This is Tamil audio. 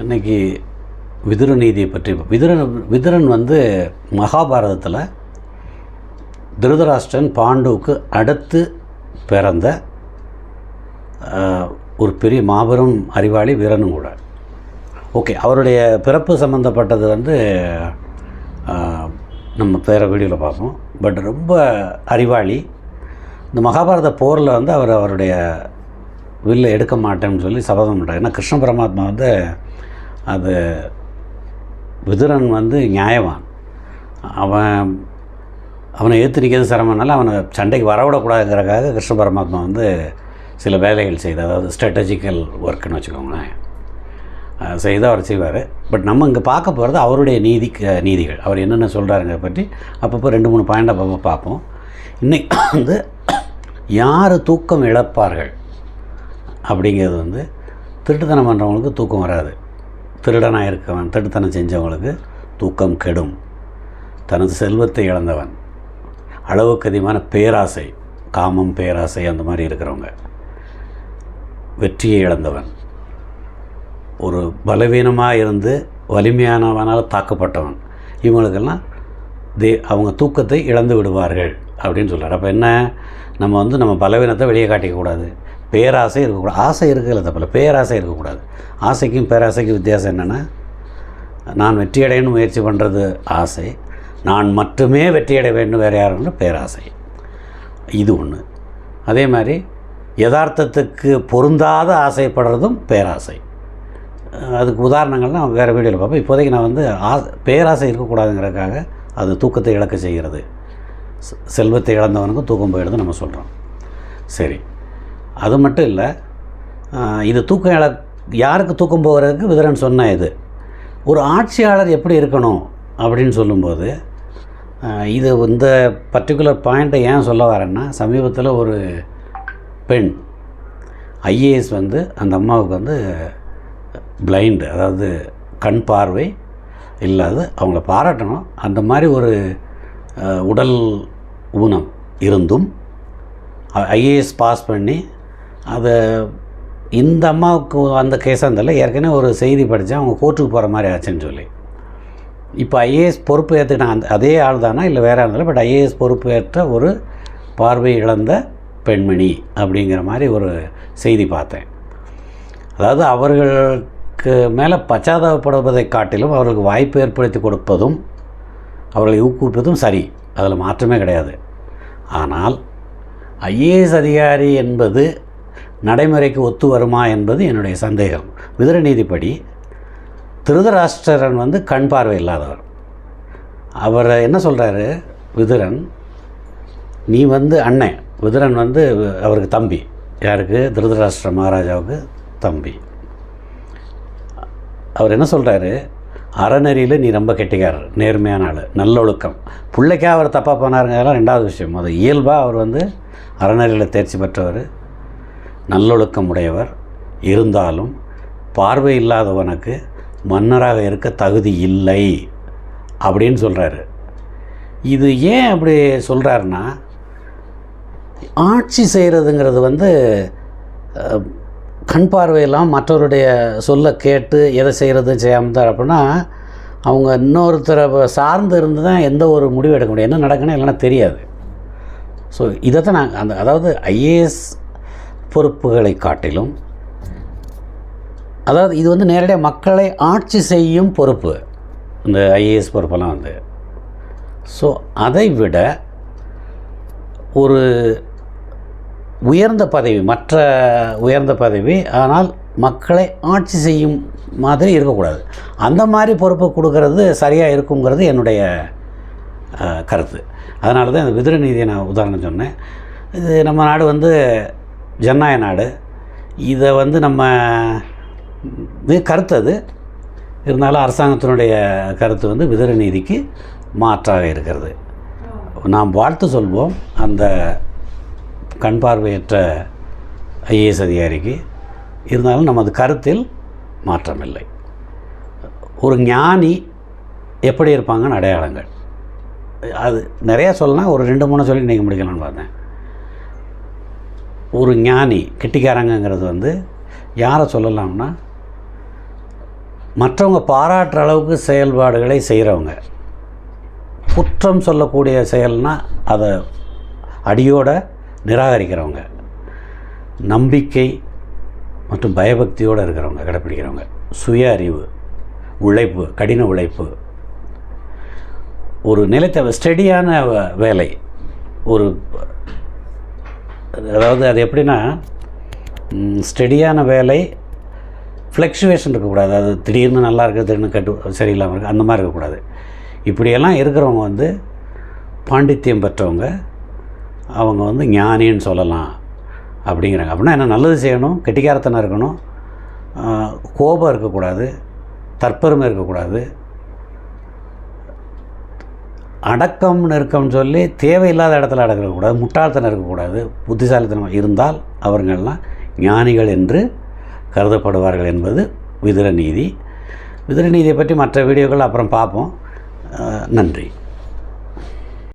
இன்னைக்கு விதுர நீதியை பற்றி விதுரன் விதுரன் வந்து மகாபாரதத்தில் திருதராஷ்டிரன் பாண்டுவுக்கு அடுத்து பிறந்த ஒரு பெரிய மாபெரும் அறிவாளி வீரனும் கூட. ஓகே அவருடைய பிறப்பு சம்மந்தப்பட்டது வந்து நம்ம வேறு வீடியோவில் பார்ப்போம். பட் ரொம்ப அறிவாளி. இந்த மகாபாரத போரில் வந்து அவர் அவருடைய வில்லை எடுக்க மாட்டேன்னு சொல்லி சபதம் பண்ணுறாரு ஏன்னா கிருஷ்ண பரமாத்மா வந்து அது விதுரன் வந்து நியாயவான். அவன் அவனை ஏற்று நிற்கிறது சிரமம்னால அவனை சண்டைக்கு வரவிடக்கூடாதுங்கிறக்காக கிருஷ்ண பரமாத்மா வந்து சில வேலைகள் செய்து அதாவது ஸ்ட்ராட்டஜிக்கல் ஒர்க்குன்னு வச்சுக்கோங்களேன். செய்து அவர் செய்வார். பட் நம்ம இங்கே பார்க்க போகிறது அவருடைய நீதி நீதிகள். அவர் என்னென்ன சொல்கிறாருங்க பற்றி அப்பப்போ ரெண்டு மூணு பாயிண்ட் அப்பப்போ பார்ப்போம். இன்னைக்கு வந்து யார் தூக்கம் இழப்பார்கள்? அப்படிங்கிறது வந்து திருட்டுத்தனம் பண்ணுறவங்களுக்கு தூக்கம் வராது. திருடனாக இருக்கவன் திருட்டுத்தனம் செஞ்சவங்களுக்கு தூக்கம் கெடும். தனது செல்வத்தை இழந்தவன். அளவுக்கு அதிகமான பேராசை காமம் பேராசை அந்த மாதிரி இருக்கிறவங்க. வெற்றியை இழந்தவன். ஒரு பலவீனமாக இருந்து வலிமையானவனால் தாக்கப்பட்டவன். இவங்களுக்கெல்லாம் தே அவங்க தூக்கத்தை இழந்து விடுவார்கள் அப்படின்னு சொல்கிறார் அப்போ என்ன? நம்ம வந்து நம்ம பலவீனத்தை வெளியே காட்டிக்கக்கூடாது பேராசை இருக்கக்கூடாது. ஆசை இருக்குல்ல தப்பில்ல பேராசை இருக்கக்கூடாது. ஆசைக்கும் பேராசைக்கும் வித்தியாசம் என்னென்னா நான் வெற்றியடையணும்னு முயற்சி பண்ணுறது ஆசை. நான் மட்டுமே வெற்றியடைய வேண்டும் வேறு யாருன்னு பேராசை. இது ஒன்று அதே மாதிரி யதார்த்தத்துக்கு பொருந்தாத ஆசைப்படுறதும் பேராசை. அதுக்கு உதாரணங்கள்லாம் வேறு வீடியோவில் பார்ப்போம். இப்போதைக்கு நான் வந்து ஆ பேராசை இருக்கக்கூடாதுங்கிறதுக்காக அது தூக்கத்தை இழக்க செய்கிறது. செ- செல்வத்தை இழந்தவனுக்கும் தூக்கம் போயிடுது நம்ம சொல்கிறோம் சரி. அது மட்டும் இல்லை இது தூக்கம் இழ யாருக்கு தூக்கம் போகிறதுக்கு விதரன் சொன்ன இது. ஒரு ஆட்சியாளர் எப்படி இருக்கணும் அப்படின்னு சொல்லும்போது இது இந்த பர்டிகுலர் பாயிண்ட்டை ஏன் சொல்ல வரேன்னா சமீபத்தில் ஒரு பெண் ஐஏஎஸ் வந்து அந்த அம்மாவுக்கு வந்து பிளைண்டு அதாவது கண் பார்வை இல்லாத அவங்கள பாராட்டணும். அந்த மாதிரி ஒரு உடல் ஊனம் இருந்தும் ஐஏஎஸ் பாஸ் பண்ணி அதை இந்த அம்மாவுக்கு அந்த கேஸாக இருந்தால ஏற்கனவே ஒரு செய்தி படித்தேன் அவங்க கோர்ட்டுக்கு போகிற மாதிரி ஆச்சுன்னு சொல்லி. இப்போ ஐஏஎஸ் பொறுப்பு ஏற்றுக்கிட்ட அந்த அதே ஆள் தானா? இல்லை வேறு இருந்தாலும் பட் ஐஏஎஸ் பொறுப்பு ஏற்ற ஒரு பார்வை இழந்த பெண்மணி அப்படிங்கிற மாதிரி ஒரு செய்தி பார்த்தேன். அதாவது அவர்களுக்கு மேலே பச்சாதாபப்படுவதை காட்டிலும் அவர்களுக்கு வாய்ப்பு ஏற்படுத்தி கொடுப்பதும் அவர்களை ஊக்குவிப்பதும் சரி. அதில் மாற்றமே கிடையாது. ஆனால் ஐஏஎஸ் அதிகாரி என்பது நடைமுறைக்கு ஒத்து வருமா என்பது என்னுடைய சந்தேகம். விதுர நீதிப்படி திருதராஷ்டிரன் வந்து கண் பார்வை இல்லாதவர். அவர் என்ன சொல்கிறாரு விதுரன் நீ வந்து அண்ணன் விதுரன் வந்து அவருக்கு தம்பி. யாருக்கு? திருதராஷ்டிர மகாராஜாவுக்கு தம்பி. அவர் என்ன சொல்கிறாரு அறநெறியில் நீ ரொம்ப கெட்டிக்காரர் நேர்மையான ஆள் நல்லொழுக்கம் பிள்ளைக்கா அவர் தப்பாக போனாருங்கிறதெல்லாம் ரெண்டாவது விஷயம். அது இயல்பாக அவர் வந்து அறநெறியில் தேர்ச்சி பெற்றவர். நல்லொழுக்கம் உடையவர் இருந்தாலும் பார்வை இல்லாதவனுக்கு மன்னராக இருக்க தகுதி இல்லை அப்படின்னு சொல்கிறாரு இது ஏன் அப்படி சொல்கிறாருன்னா ஆட்சி செய்கிறதுங்கிறது வந்து கண் பார்வையெல்லாம் மற்றவருடைய சொல்ல கேட்டு எதை செய்கிறது செய்யாமல் தான் அப்படின்னா அவங்க இன்னொருத்தரை சார்ந்து இருந்து தான் எந்த ஒரு முடிவு எடுக்க முடியும். என்ன நடக்குன்னு இல்லைன்னா தெரியாது. ஸோ இதை தான் நான் அந்த அதாவது ஐஏஎஸ் பொறுப்புகளை காட்டிலும். அதாவது இது வந்து நேரடியாக மக்களை ஆட்சி செய்யும் பொறுப்பு. இந்த ஐஏஎஸ் பொறுப்பெல்லாம் வந்து. ஸோ அதை விட ஒரு உயர்ந்த பதவி மற்ற உயர்ந்த பதவி ஆனால் மக்களை ஆட்சி செய்யும் மாதிரி இருக்கக்கூடாது. அந்த மாதிரி பொறுப்பு கொடுக்கறது சரியாக இருக்குங்கிறது என்னுடைய கருத்து. அதனால தான் இந்த விதிர நீதியை நான் உதாரணம் சொன்னேன். இது நம்ம நாடு வந்து ஜனநாயக நாடு. இதை வந்து நம்ம இது கருத்து அது. இருந்தாலும் அரசாங்கத்தினுடைய கருத்து வந்து விதர நீதிக்கு மாற்றாக இருக்கிறது. நாம் வாழ்த்து சொல்வோம் அந்த கண் பார்வையற்ற ஐஏஎஸ் அதிகாரிக்கு. இருந்தாலும் நமது கருத்தில் மாற்றமில்லை. ஒரு ஞானி எப்படி இருப்பாங்கன்னு அடையாளங்கள். அது நிறையா சொல்லலாம் ஒரு ரெண்டு மூணு சொல்லி இன்றைக்கி முடிக்கலாம்னு பார்த்தேன். ஒரு ஞானி கெட்டிக்காரங்கிறது வந்து யாரை சொல்லலாம்னா மற்றவங்க பாராட்டுற அளவுக்கு செயல்பாடுகளை செய்கிறவங்க குற்றம் சொல்லக்கூடிய செயல்னால் அதை அடியோட நிராகரிக்கிறவங்க. நம்பிக்கை மற்றும் பயபக்தியோடு இருக்கிறவங்க கடைப்பிடிக்கிறவங்க. சுய அறிவு உழைப்பு கடின உழைப்பு. ஒரு நிலைத்த ஸ்டெடியான வேலை. ஒரு அதாவது அது எப்படின்னா ஸ்டெடியான வேலை ஃப்ளக்ஷுவேஷன் இருக்கக்கூடாது. அது திடீர்னு நல்லா இருக்குது திடீர்னு கட்டு சரியில்லாமல் இருக்குது அந்த மாதிரி இருக்கக்கூடாது. இப்படியெல்லாம் இருக்கிறவங்க வந்து பாண்டித்யம் பெற்றவங்க அவங்க வந்து ஞானின்னு சொல்லலாம் அப்படிங்கிறாங்க. அப்படின்னா என்ன நல்லது செய்யணும் கெட்டிக்காரத்தனம் இருக்கணும் கோபம் இருக்கக்கூடாது தற்பெருமை இருக்கக்கூடாது அடக்கம் நெருக்கம்னு சொல்லி தேவையில்லாத இடத்துல அடக்கக்கூடாது முட்டாள்தனம் இருக்கக்கூடாது புத்திசாலித்தனம் இருந்தால் அவர்கள்லாம் ஞானிகள் என்று கருதப்படுவார்கள் என்பது விதுர நீதி. விதுர நீதியை பற்றி மற்ற வீடியோக்கள் அப்புறம் பார்ப்போம். நன்றி.